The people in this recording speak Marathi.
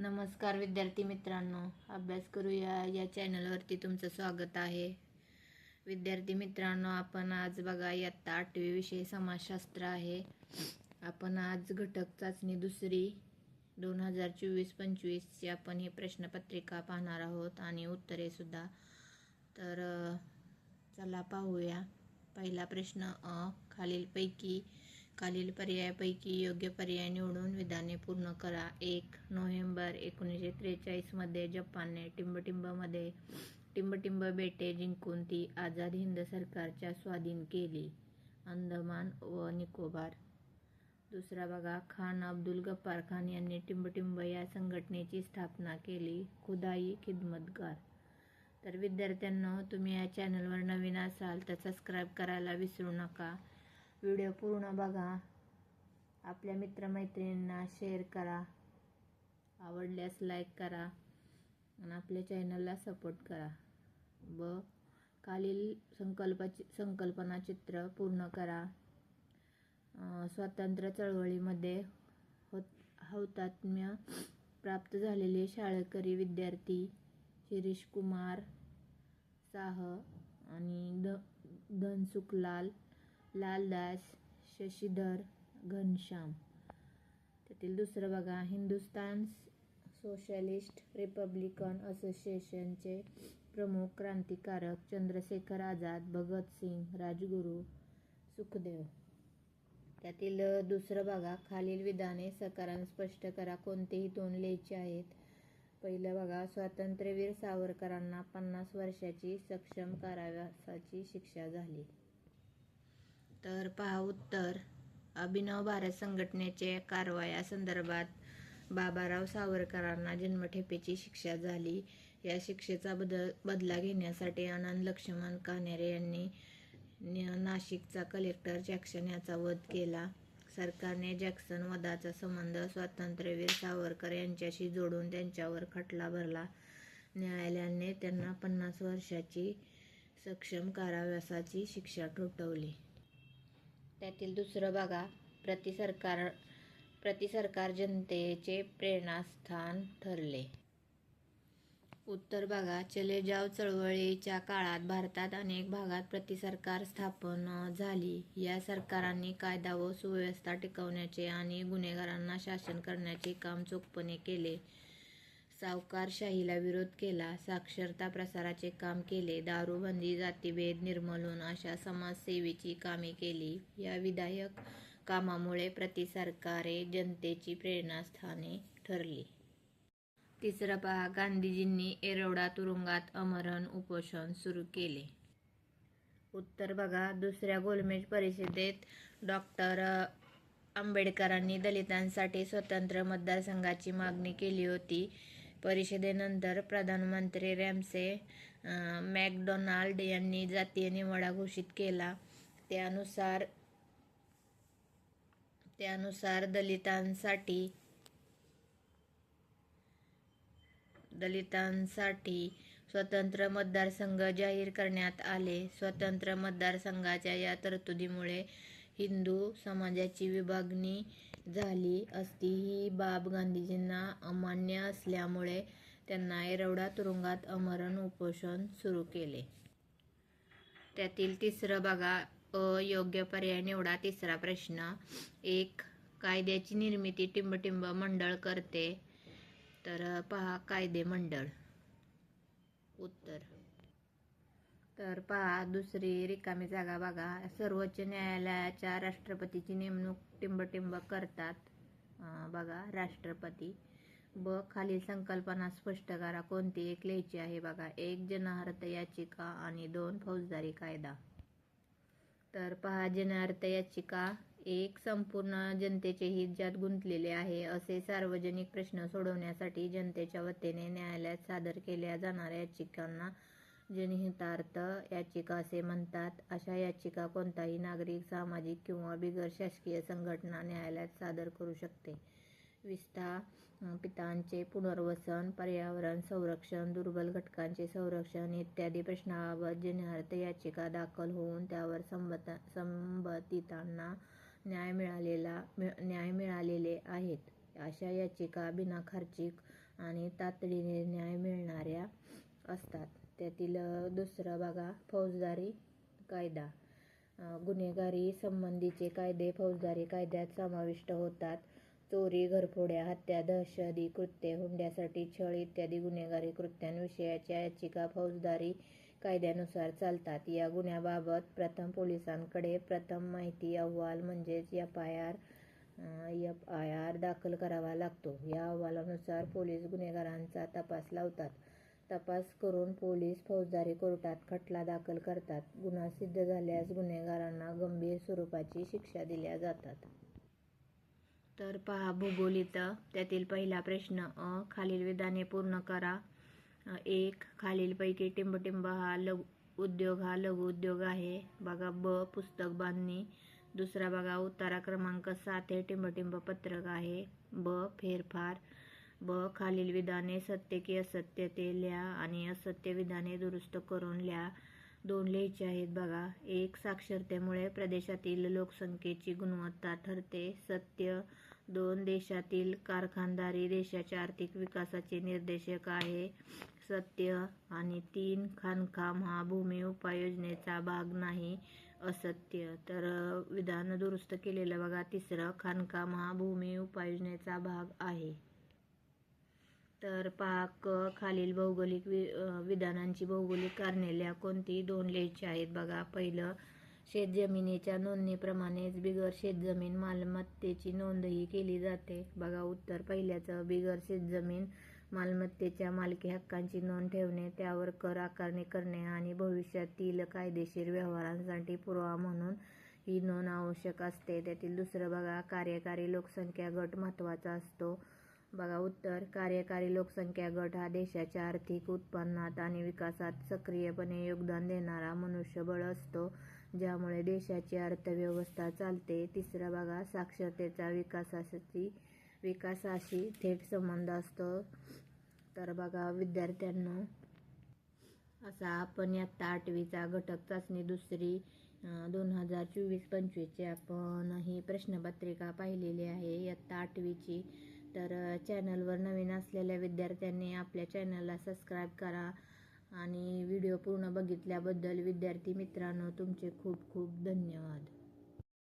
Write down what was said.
नमस्कार विद्यार्थी मित्रांनो अभ्यास करूया. या चॅनलवरती तुमचं स्वागत आहे. विद्यार्थी मित्रांनो आपण आज बघा इयत्ता आठवी विषय समाजशास्त्र आहे. आपण आज घटक चाचणी दुसरी दोन हजार चोवीस पंचवीसची आपण ही प्रश्नपत्रिका पाहणार आहोत आणि उत्तरे सुद्धा. तर चला पाहूया. पहिला प्रश्न अ खालीलपैकी खालील पर्यायापैकी योग्य पर्याय निवडून विधाने पूर्ण करा. एक नोव्हेंबर एकोणीसशे त्रेचाळीसमध्ये जपानने टिंबटिंबमध्ये टिंबटिंब बेटे जिंकून ती आझाद हिंद सरकारच्या स्वाधीन केली. अंदमान व निकोबार. दुसरा बघा खान अब्दुल गफ्फार खान यांनी टिंबटिंब या संघटनेची स्थापना केली. खुदाई खिदमतगार. तर विद्यार्थ्यांनो तुम्ही या चॅनलवर नवीन असाल तर सबस्क्राईब करायला विसरू नका. व्हिडिओ पूर्ण बघा. आपल्या मित्रमैत्रिणींना शेअर करा. आवडल्यास लाईक करा. आणि आपल्या चॅनलला सपोर्ट करा. व खालील संकल्पाची संकल्पना चित्र पूर्ण करा. स्वातंत्र्य चळवळीमध्ये होत हौतात्म्य प्राप्त झालेले शाळकरी विद्यार्थी शिरीष कुमार साह आणि ध धनसुखलाल लालदास शशीधर घनश्याम. त्यातील दुसरं बघा हिंदुस्तान सोशलिस्ट रिपब्लिकन असोसिएशनचे प्रमुख क्रांतिकारक चंद्रशेखर आझाद भगतसिंग राजगुरू सुखदेव. त्यातील दुसरं बघा खालील विधाने सकारान स्पष्ट करा कोणतेही दोन लिहायचे आहेत. पहिलं बघा स्वातंत्र्यवीर सावरकरांना पन्नास वर्षाची सक्षम कारावासाची शिक्षा झाली. तर पहा उत्तर. अभिनव भारत संघटनेचे कारवाया संदर्भात बाबाराव सावरकरांना जन्मठेपेची शिक्षा झाली. या शिक्षेचा बदल बदला घेण्यासाठी आनंद लक्ष्मण कानेरे यांनी नाशिकचा कलेक्टर जॅक्सन याचा वध केला. सरकारने जॅक्सन वधाचा संबंध स्वातंत्र्यवीर सावरकर यांच्याशी जोडून त्यांच्यावर खटला भरला. न्यायालयाने त्यांना पन्नास वर्षाची सक्षम कारावासाची शिक्षा ठोठवली. त्यातील दुसरं बघा. प्रतिसरकार प्रतिसरकार जनतेचे प्रेरणास्थान ठरले. उत्तर बघा. चले जाव चळवळीच्या काळात भारतात अनेक भागात प्रतिसरकार स्थापन झाली. या सरकारांनी कायदा व सुव्यवस्था टिकवण्याचे आणि गुन्हेगारांना शासन करण्याचे काम चोखपणे केले. सावकारशाहीला विरोध केला. साक्षरता प्रसाराचे काम केले. दारूबंदी जातीभेद निर्मूलन अशा समाजसेवेची कामे केली. या विधायक कामामुळे प्रतिसरकारे जनतेची प्रेरणास्थाने ठरली. तिसरं पहा गांधीजींनी एरवडा तुरुंगात अमरण उपोषण सुरू केले. उत्तर बघा दुसऱ्या गोलमेज परिषदेत डॉक्टर आंबेडकरांनी दलितांसाठी स्वतंत्र मतदारसंघाची मागणी केली होती. परिषदेनंतर प्रधानमंत्री रॅमसे मॅकडोनाल्ड यांनी जातीय निवाडा घोषित केला. त्यानुसार त्यानुसार दलितांसाठी दलितांसाठी स्वतंत्र मतदारसंघ जाहीर करण्यात आले. स्वतंत्र मतदारसंघाच्या या तरतुदीमुळे हिंदू समाजाची विभागणी झाली असती. ही बाब गांधीजींना अमान्य असल्यामुळे त्यांना एरवडा तुरुंगात अमरण उपोषण सुरू केले. त्यातील तिसरं बघा अयोग्य पर्याय निवडा. तिसरा प्रश्न एक कायद्याची निर्मिती टिंबटिंब मंडळ करते. तर पहा कायदे मंडळ. उत्तर. तर पहा दुसरी रिकामी जागा बघा. सर्वोच्च न्यायालयाच्या राष्ट्रपतीची नेमणूक टिंबटिंब करतात. बघा राष्ट्रपती. ब खालील संकल्पना स्पष्ट करा. कोणती? एक लिहायची आहे बघा. एक जनहर्थ याचिका आणि दोन फौजदारी कायदा. तर पहा जनहर्थ याचिका. एक संपूर्ण जनतेचे हित ज्यात गुंतलेले आहे असे सार्वजनिक प्रश्न सोडवण्यासाठी जनतेच्या वतीने न्यायालयात सादर केल्या जाणाऱ्या याचिकांना जनहितार्थ याचिका असे म्हणतात. अशा याचिका कोणताही नागरिक सामाजिक किंवा बिगर शासकीय संघटना न्यायालयात सादर करू शकते. विस्थापितांचे पुनर्वसन पर्यावरण संरक्षण दुर्बल घटकांचे संरक्षण इत्यादी प्रश्नाबाबत जनहित याचिका दाखल होऊन त्यावर संबत संबंधितांना न्याय मिळालेला मि न्याय मिळालेले आहेत. अशा याचिका बिनाखर्चिक आणि तातडीने न्याय मिळणाऱ्या असतात. त्यातील दुसरं बघा फौजदारी कायदा. गुन्हेगारी संबंधीचे कायदे फौजदारी कायद्यात समाविष्ट होतात. चोरी घरफोड्या हत्या दहशती कृत्ये हुंड्यासाठी छळ इत्यादी गुन्हेगारी कृत्यांविषयीच्या याचिका फौजदारी कायद्यानुसार चालतात. या गुन्ह्याबाबत प्रथम पोलिसांकडे प्रथम माहिती अहवाल म्हणजेच F I R F I R दाखल करावा लागतो. या अहवालानुसार पोलीस गुन्हेगारांचा तपास लावतात. तपास करून पोलीस फौजदारी कोर्टात खटला दाखल करतात. गुन्हा सिद्ध झाल्यास गुन्हेगारांना गंभीर स्वरूपाची शिक्षा दिल्या जातात. तर पहा भूगोल त्यातील पहिला प्रश्न. अ. खालील विधाने पूर्ण करा. एक खालीलपैकी टिंबटिंब हा लघु उद्योग हा लघु उद्योग आहे. बघा ब पुस्तक बांधणी. दुसरा बघा उतारा क्रमांक सात हे टिंबटिंब पत्रक आहे. ब फेरफार. ब खालील विधाने सत्य की असत्य ते लिहा आणि असत्य विधाने दुरुस्त करून लिहा. दोन लिहायचे आहेत बघा. एक साक्षरतेमुळे प्रदेशातील लोकसंख्येची गुणवत्ता ठरते. सत्य दोन देशातील कारखानदारी देशाच्या आर्थिक विकासाचे निर्देशक आहे. सत्य आणि तीन खाणकाम हा भूमी उपाययोजनेचा भाग नाही. असत्य. तर विधान दुरुस्त केलेलं बघा. तिसरं खाणकाम हा भूमी उपाययोजनेचा भाग आहे. तर पाक खालील भौगोलिक वि विधानांची भौगोलिक कारणेल्या कोणती दोन लिहायची आहेत बघा. पहिलं शेतजमिनीच्या नोंदणीप्रमाणेच बिगर शेतजमीन मालमत्तेची नोंदही केली जाते. बघा उत्तर पहिल्याचं बिगर शेतजमीन मालमत्तेच्या मालकी हक्कांची नोंद ठेवणे त्यावर कर आकारणी करणे आणि भविष्यातील कायदेशीर व्यवहारांसाठी पुरावा म्हणून ही नोंद आवश्यक असते. त्यातील दुसरं बघा कार्यकारी लोकसंख्या गट महत्त्वाचा असतो. बघा उत्तर. कार्यकारी लोकसंख्या गट हा देशाच्या आर्थिक उत्पन्नात आणि विकासात सक्रियपणे योगदान देणारा मनुष्यबळ असतो ज्यामुळे देशाची अर्थव्यवस्था चालते. तिसरा बघा साक्षरतेचा विकासाशी विकासाशी थेट संबंध असतो. तर बघा विद्यार्थ्यांना असा आपण आत्ता आठवीचा घटक चाचणी दुसरी दोन हजार चोवीस पंचवीसची आपण ही प्रश्नपत्रिका पाहिलेली आहे. इयत्ता आठवीची तर चॅनलवर नवीन असलेल्या विद्यार्थ्यांनी आपल्या चॅनलला सबस्क्राईब करा आणि व्हिडिओ पूर्ण बघितल्याबद्दल विद्यार्थी मित्रांनो तुमचे खूप खूप धन्यवाद.